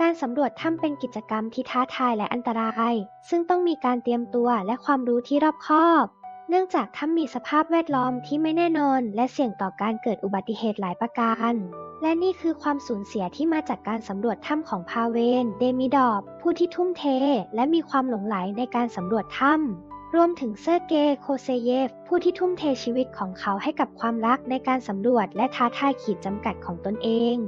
การสำรวจถ้ำเป็นกิจกรรมที่ท้าทายและอันตราย ซึ่งต้องมีการเตรียมตัวและความรู้ที่รอบคอบ เนื่องจากถ้ำมีสภาพแวดล้อมที่ไม่แน่นอน และเสี่ยงต่อการเกิดอุบัติเหตุหลายประการ และนี่คือความสูญเสียที่มาจากการสำรวจถ้ำของพาเวน เดมิดอบ ผู้ที่ทุ่มเท และมีความหลงไหลในการสำรวจถ้ำรวมถึงเซอร์เกย์โคเซเยฟ ผู้ที่ทุ่มเทชีวิตของเขาให้กับความรักในการสำรวจและท้าทายขีดจำกัดของตนเอง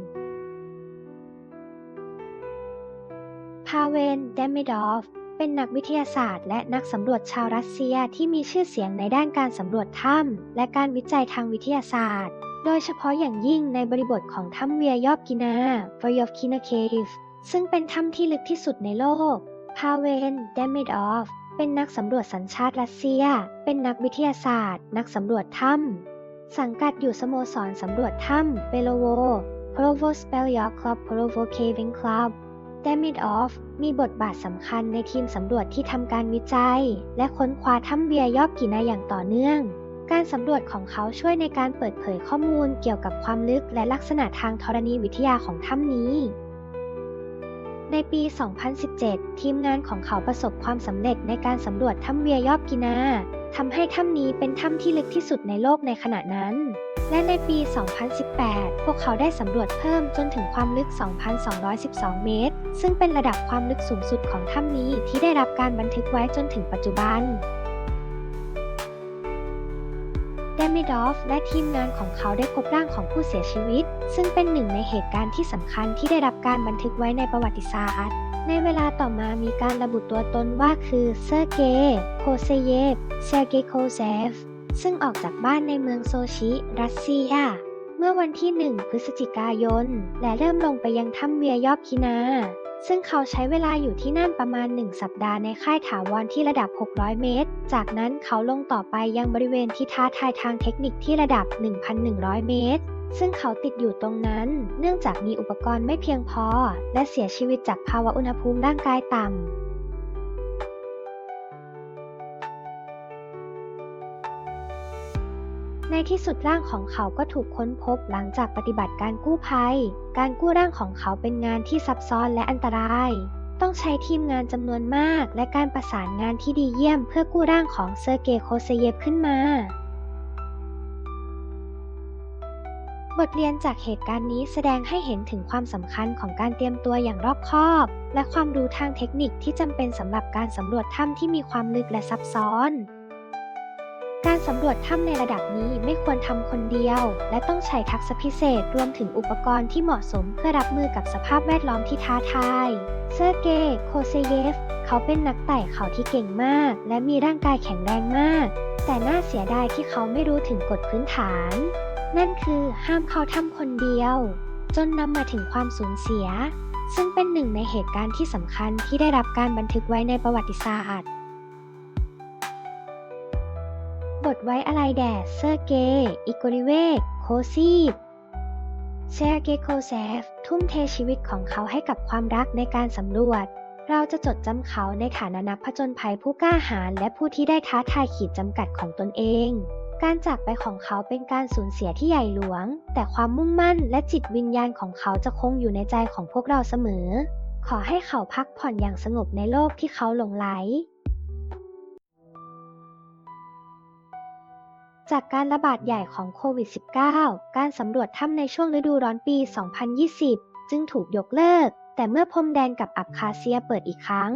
าเวน เดมิดอฟ เป็นนักวิทยาศาสตร์ และนักสำรวจชาวรัสเซียที่มีชื่อเสียงในด้านการสำรวจถ้ำและการวิจัยทางวิทยาศาสตร์ โดยเฉพาะอย่างยิ่งในบริบทของถ้ำเวียยอบกินา v o y o v k i n a Cave ซึ่งเป็นถ้ำที่ลึกที่สุดในโลก พาเวน เดมิดอฟ เป็นนักสำรวจสัญชาติรัสเซีย เป็นนักวิทยาศาสตร์ นักสำรวจถ้ำสังกัดอยู่สโมสรสำรวจถ้ำเปโลโว p r o v o s p e l y a Club p r o v o Caving Club เดมิดออฟมีบทบาทสำคัญในทีมสำรวจที่ทำการวิจัย และค้นคว้าถ้ำเวียยอบกินาอย่างต่อเนื่อง การสำรวจของเขาช่วยในการเปิดเผยข้อมูลเกี่ยวกับความลึกและลักษณะทางธรณีวิทยาของถ้ำนี้ ในปี 2017 ทีมงานของเขาประสบความสำเร็จในการสำรวจถ้ำเวียยอบกินาทำให้ถ้ำนี้เป็นถ้ำที่ลึกที่สุดในโลกในขณะนั้น และในปี 2018 พวกเขาได้สำรวจเพิ่มจนถึงความลึก 2,212 เมตร ซึ่งเป็นระดับความลึกสูงสุดของถ้ำนี้ที่ได้รับการบันทึกไว้จนถึงปัจจุบันเดมิดอฟและทีมงานของเขาได้พบร่างของผู้เสียชีวิต ซึ่งเป็นหนึ่งในเหตุการณ์ที่สำคัญที่ได้รับการบันทึกไว้ในประวัติศาสตร์ ในเวลาต่อมามีการระบุตัวตนว่าคือเซอร์เกย์โคเซเยฟเซอร์เกย์โคเซฟ ซึ่งออกจากบ้านในเมืองโซชิ รัสเซีย เมื่อวันที่ 1 พฤศจิกายน และเริ่มลงไปยังถ้ำเวียยอบคินา ซึ่งเขาใช้เวลาอยู่ที่นั่นประมาณ 1 สัปดาห์ในค่ายถาวรที่ระดับ 600 เมตร จากนั้นเขาลงต่อไปยังบริเวณที่ท้าทายทางเทคนิคที่ระดับ 1,100 เมตรซึ่งเขาติดอยู่ตรงนั้น เนื่องจากมีอุปกรณ์ไม่เพียงพอ และเสียชีวิตจากภาวะอุณหภูมิร่างกายต่ำ ในที่สุดร่างของเขาก็ถูกค้นพบหลังจากปฏิบัติการกู้ภัย การกู้ร่างของเขาเป็นงานที่ซับซ้อนและอันตราย ต้องใช้ทีมงานจำนวนมาก และการประสานงานที่ดีเยี่ยมเพื่อกู้ร่างของเซอร์เกย์โคเซเยฟขึ้นมา บทเรียนจากเหตุการณ์นี้แสดงให้เห็นถึงความสำคัญของการเตรียมตัวอย่างรอบคอบ และความรู้ทางเทคนิคที่จำเป็นสำหรับการสำรวจถ้ำที่มีความลึกและซับซ้อน สำรวจถ้ำในระดับนี้ไม่ควรทำคนเดียว และต้องใช้ทักษะพิเศษรวมถึงอุปกรณ์ที่เหมาะสมเพื่อรับมือกับสภาพแวดล้อมที่ท้าทายเซอร์เกย์โคเซเยฟ เขาเป็นนักไต่เขาที่เก่งมาก และมีร่างกายแข็งแรงมาก แต่น่าเสียดายที่เขาไม่รู้ถึงกฎพื้นฐาน นั่นคือห้ามเข้าถ้ำคนเดียว จนนำมาถึงความสูญเสีย ซึ่งเป็นหนึ่งในเหตุการณ์ที่สำคัญที่ได้รับการบันทึกไว้ในประวัติศาสตร์ บทไว้อะไรแด่เซอร์เกย์อิโกริเวกโคซีฟเซอร์เกย์โคเซฟ ทุ่มเทชีวิตของเขาให้กับความรักในการสำรวจ เราจะจดจำเขาในฐานะนักผจญภัยผู้กล้าหาญและผู้ที่ได้ท้าทายขีดจำกัดของตนเอง การจากไปของเขาเป็นการสูญเสียที่ใหญ่หลวง แต่ความมุ่งมั่นและจิตวิญญาณของเขาจะคงอยู่ในใจของพวกเราเสมอ ขอให้เขาพักผ่อนอย่างสงบในโลกที่เขาหลงไหล จากการระบาดใหญ่ของโควิด -19 การสำรวจถ้ำในช่วงฤดูร้อนปี 2020 จึงถูกยกเลิก แต่เมื่อพรมแดนกับอับคาเซียเปิดอีกครั้ง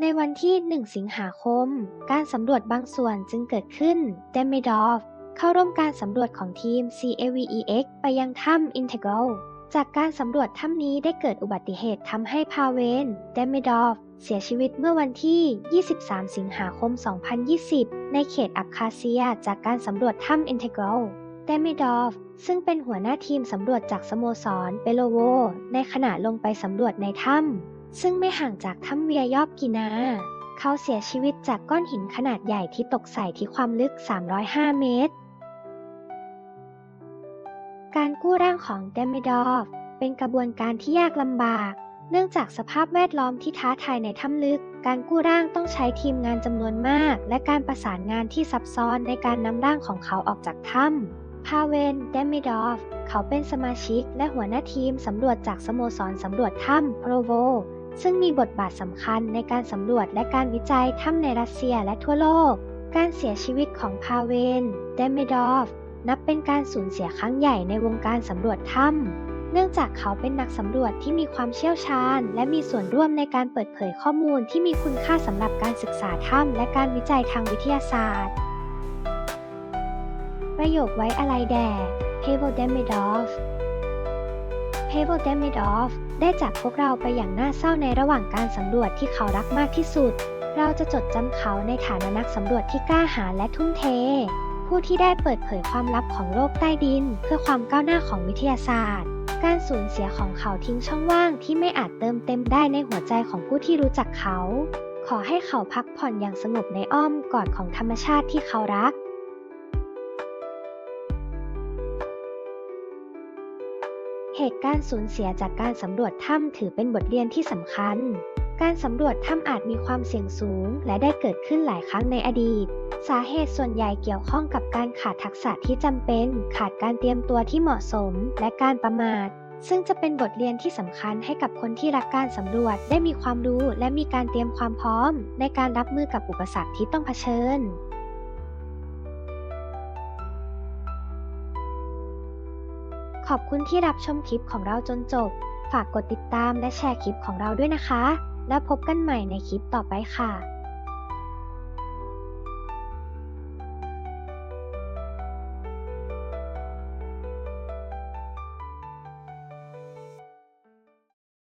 ในวันที่ 1 สิงหาคม การสำรวจบางส่วนจึงเกิดขึ้นเดมิดอฟเข้าร่วมการสำรวจของทีม CAVEX ไปยังถ้ำ Integral จากการสำรวจถ้ำนี้ได้เกิดอุบัติเหตุทำให้พาเวนเดมิดอฟ เสียชีวิตเมื่อวันที่ 23 สิงหาคม 2020 ในเขตอับคาเซียจากการสำรวจถ้ำ Integral เดมิดอฟ ซึ่งเป็นหัวหน้าทีมสำรวจจากสโมสรเปโลโว ในขณะลงไปสำรวจในถ้ำซึ่งไม่ห่างจากถ้ำเวียยอบกินา เขาเสียชีวิตจากก้อนหินขนาดใหญ่ที่ตกใส่ที่ความลึก 305 เมตร การกู้ร่างของเดมิดอฟเป็นกระบวนการที่ยากลำบาก เนื่องจากสภาพแวดล้อมที่ท้าทายในถ้ำลึก การกู้ร่างต้องใช้ทีมงานจำนวนมาก และการประสานงานที่ซับซ้อนในการนำร่างของเขาออกจากถ้ำพาเวนเดมิดอฟเขาเป็นสมาชิกและหัวหน้าทีมสำรวจจากสโมสรสำรวจถ้ำโปรโวซึ่งมีบทบาทสำคัญในการสำรวจและการวิจัยถ้ำในรัสเซียและทั่วโลก การเสียชีวิตของพาเวน เดมิดอฟ นับเป็นการสูญเสียครั้งใหญ่ในวงการสำรวจถ้ำ เนื่องจากเขาเป็นนักสำรวจที่มีความเชี่ยวชาญ และมีส่วนร่วมในการเปิดเผยข้อมูลที่มีคุณค่าสำหรับการศึกษาถ้ำและการวิจัยทางวิทยาศาสตร์ ประโยคไว้อะไรแด่เพโวเดมิดอฟเพโวเดมิดอฟได้จากพวกเราไปอย่างน่าเศร้าในระหว่างการสำรวจที่เขารักมากที่สุด เราจะจดจำเขาในฐานะนักสำรวจที่กล้าหาญและทุ่มเท ผู้ที่ได้เปิดเผยความลับของโลกใต้ดิน เพื่อความก้าวหน้าของวิทยาศาสตร์ การสูญเสียของเขาทิ้งช่องว่างที่ไม่อาจเติมเต็มได้ในหัวใจของผู้ที่รู้จักเขา ขอให้เขาพักผ่อนอย่างสงบในอ้อมกอดของธรรมชาติที่เขารักเหตุการณ์สูญเสียจากการสำรวจถ้ำถือเป็นบทเรียนที่สำคัญ การสำรวจถ้ำอาจมีความเสี่ยงสูง และได้เกิดขึ้นหลายครั้งในอดีต สาเหตุส่วนใหญ่เกี่ยวข้องกับการขาดทักษะที่จำเป็น ขาดการเตรียมตัวที่เหมาะสม และการประมาท ซึ่งจะเป็นบทเรียนที่สำคัญให้กับคนที่รักการสำรวจได้มีความรู้และมีการเตรียมความพร้อม ในการรับมือกับอุปสรรคที่ต้องเผชิญขอบคุณที่รับชมคลิปของเราจนจบ ฝากกดติดตามและแชร์คลิปของเราด้วยนะคะ แล้วพบกันใหม่ในคลิปต่อไปค่ะ